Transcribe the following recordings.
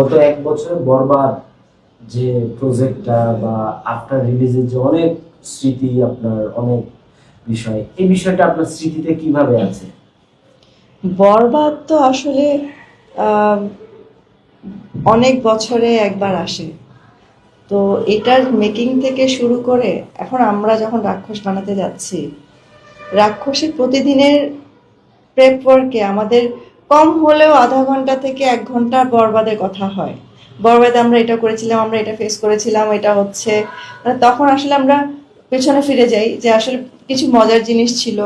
গত এক বছরে বরবাদ যে প্রজেক্টটা বা আফটার রিলিজের যে অনেক স্মৃতি আপনার, অনেক বিষয়, এই বিষয়টা আপনার স্মৃতিতে কীভাবে আছে? বরবাদ তো আসলে অনেক বছরে একবার আসে। তো এটার মেকিং থেকে শুরু করে এখন আমরা যখন রাক্ষস বানাতে যাচ্ছি, রাক্ষসের প্রতিদিনের প্রেপ ওয়ার্কে আমাদের কম হলেও আধা ঘণ্টা থেকে এক ঘণ্টা বরবাদের কথা হয়। বরবাদে আমরা এটা করেছিলাম, আমরা এটা ফেস করেছিলাম, এটা হচ্ছে মানে তখন আসলে আমরা পেছনে ফিরে যাই যে আসলে কিছু মজার জিনিস ছিল,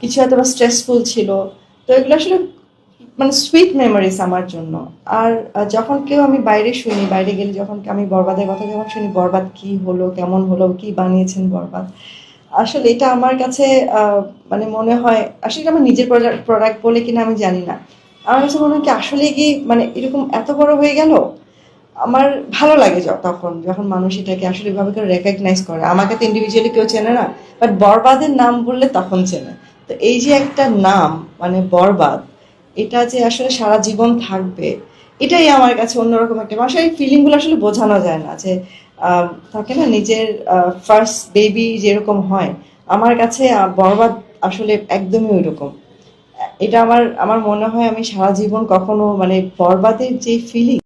কিছু হয়তো বা স্ট্রেসফুল ছিল। তো এগুলো আসলে মানে সুইট মেমোরিজ আমার জন্য। আর যখন কেউ আমি বাইরে শুনি, বাইরে গেলে যখন আমি বরবাদের কথা যখন শুনি, বরবাদ কি হলো, কেমন হলো, কি বানিয়েছেন বরবাদ? আসলে এটা আমার কাছে মানে মনে হয়, আসলে আমার নিজের প্রোডাক্ট বলে কিনা আমি জানি না। আমার কাছে মনে হয় কি, আসলে কি মানে এরকম এত বড় হয়ে গেল? আমার ভালো লাগে তখন, যখন মানুষ এটাকে আসলে ভাবে করে রেকগনাইজ করে। আমাকে তো ইন্ডিভিজুয়ালি কেউ চেনে না বাট বরবাদের নাম বললে তখন চেনে। তো এই যে একটা নাম মানে বরবাদ, এটা যে আসলে সারা জীবন থাকবে, এটাই আমার কাছে অন্যরকম একটা আসলে এই ফিলিংগুলো আসলে বোঝানো যায় না যে থাকে না নিজের ফার্স্ট বেবি যেরকম হয়, আমার কাছে বরবাদ আসলে একদমই ওই রকম এটা আমার আমার মনে হয় আমি সারা জীবন কখনো মানে বরবাদের যে ফিলিং